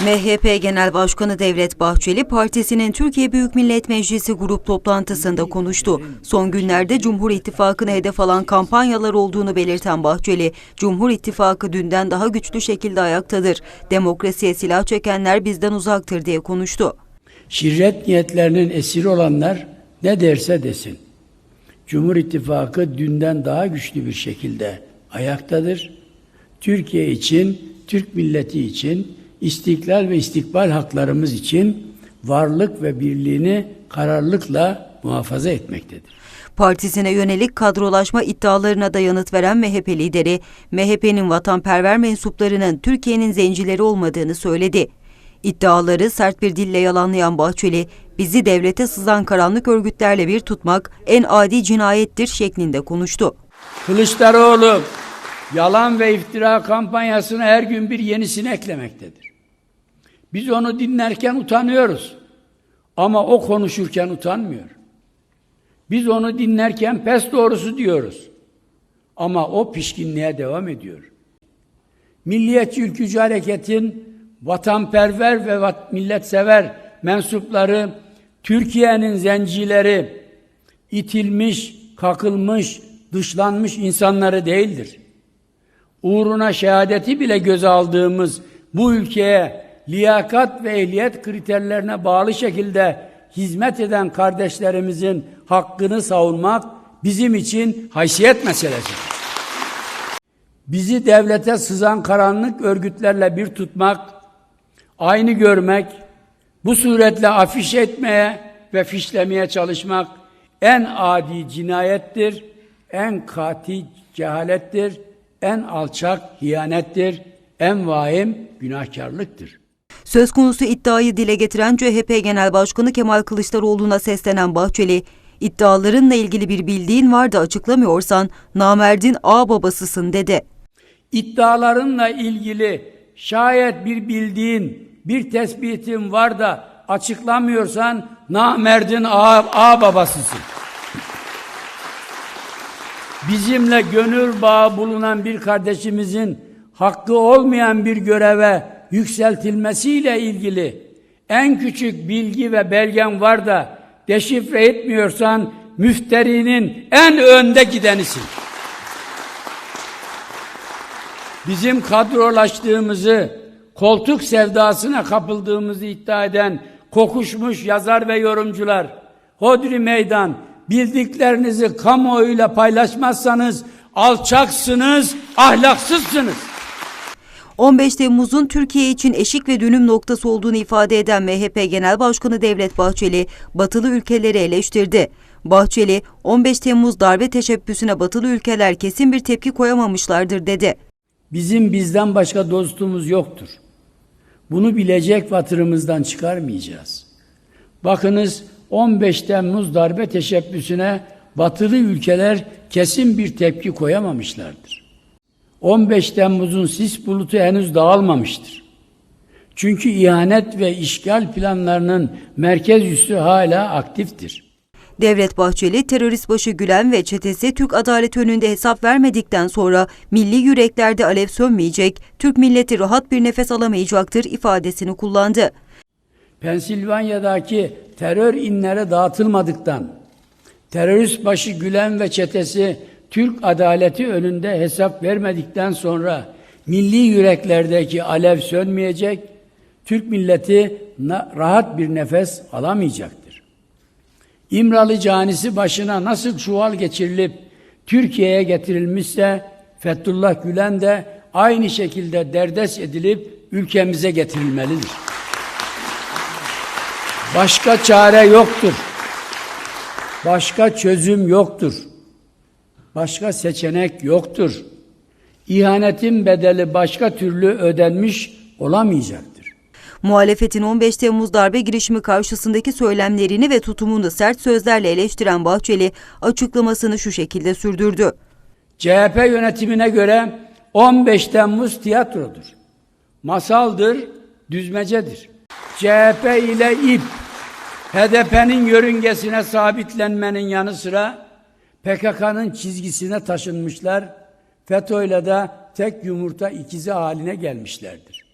MHP Genel Başkanı Devlet Bahçeli, partisinin Türkiye Büyük Millet Meclisi grup toplantısında konuştu. Son günlerde Cumhur İttifakı'nı hedef alan kampanyalar olduğunu belirten Bahçeli, Cumhur İttifakı dünden daha güçlü şekilde ayaktadır. Demokrasiye silah çekenler bizden uzaktır diye konuştu. Şirret niyetlerinin esiri olanlar ne derse desin. Cumhur İttifakı dünden daha güçlü bir şekilde ayaktadır. Türkiye için, Türk milleti için, istiklal ve istikbal haklarımız için varlık ve birliğini kararlılıkla muhafaza etmektedir. Partisine yönelik kadrolaşma iddialarına da yanıt veren MHP lideri, MHP'nin vatanperver mensuplarının Türkiye'nin zencileri olmadığını söyledi. İddiaları sert bir dille yalanlayan Bahçeli, bizi devlete sızan karanlık örgütlerle bir tutmak en adi cinayettir şeklinde konuştu. Kılıçdaroğlu yalan ve iftira kampanyasına her gün bir yenisini eklemektedir. Biz onu dinlerken utanıyoruz. Ama o konuşurken utanmıyor. Biz onu dinlerken pes doğrusu diyoruz. Ama o pişkinliğe devam ediyor. Milliyetçi Ülkücü Hareket'in vatanperver ve milletsever mensupları, Türkiye'nin zencileri, itilmiş, kakılmış, dışlanmış insanları değildir. Uğruna şehadeti bile göze aldığımız bu ülkeye liyakat ve ehliyet kriterlerine bağlı şekilde hizmet eden kardeşlerimizin hakkını savunmak bizim için haysiyet meselesidir. Bizi devlete sızan karanlık örgütlerle bir tutmak, aynı görmek, bu suretle afiş etmeye ve fişlemeye çalışmak en adi cinayettir, en katil cehalettir, en alçak hiyanettir, en vahim günahkarlıktır. Söz konusu iddiayı dile getiren CHP Genel Başkanı Kemal Kılıçdaroğlu'na seslenen Bahçeli, iddialarınla ilgili bir bildiğin var da açıklamıyorsan namerdin ağ babasısın dedi. İddialarınla ilgili şayet bir bildiğin, bir tespitin var da açıklamıyorsan namerdin ağa, ağa babasısın. Bizimle gönül bağı bulunan bir kardeşimizin hakkı olmayan bir göreve yükseltilmesiyle ilgili en küçük bilgi ve belgen var da deşifre etmiyorsan müfterinin en önde gidenisin. Bizim kadrolaştığımızı, koltuk sevdasına kapıldığımızı iddia eden kokuşmuş yazar ve yorumcular, hodri meydan, bildiklerinizi kamuoyuyla paylaşmazsanız alçaksınız, ahlaksızsınız. 15 Temmuz'un Türkiye için eşik ve dönüm noktası olduğunu ifade eden MHP Genel Başkanı Devlet Bahçeli, batılı ülkeleri eleştirdi. Bahçeli, 15 Temmuz darbe teşebbüsüne batılı ülkeler kesin bir tepki koyamamışlardır dedi. Bizim bizden başka dostumuz yoktur. Bunu bilecek vatırımızdan çıkarmayacağız. Bakınız 15 Temmuz darbe teşebbüsüne batılı ülkeler kesin bir tepki koyamamışlardır. 15 Temmuz'un sis bulutu henüz dağılmamıştır. Çünkü ihanet ve işgal planlarının merkez üssü hala aktiftir. Devlet Bahçeli, terörist başı Gülen ve çetesi Türk adaleti önünde hesap vermedikten sonra milli yüreklerde alev sönmeyecek, Türk milleti rahat bir nefes alamayacaktır ifadesini kullandı. Pensilvanya'daki terör inlere dağıtılmadıktan, terörist başı Gülen ve çetesi Türk adaleti önünde hesap vermedikten sonra milli yüreklerdeki alev sönmeyecek, Türk milleti rahat bir nefes alamayacaktır. İmralı canisi başına nasıl çuval geçirilip Türkiye'ye getirilmişse Fethullah Gülen de aynı şekilde derdest edilip ülkemize getirilmelidir. Başka çare yoktur. Başka çözüm yoktur. Başka seçenek yoktur. İhanetin bedeli başka türlü ödenmiş olamayacaktır. Muhalefetin 15 Temmuz darbe girişimi karşısındaki söylemlerini ve tutumunu sert sözlerle eleştiren Bahçeli açıklamasını şu şekilde sürdürdü. CHP yönetimine göre 15 Temmuz tiyatrodur. Masaldır, düzmecedir. CHP ile İP, HDP'nin yörüngesine sabitlenmenin yanı sıra PKK'nın çizgisine taşınmışlar, FETÖ'yle de tek yumurta ikizi haline gelmişlerdir.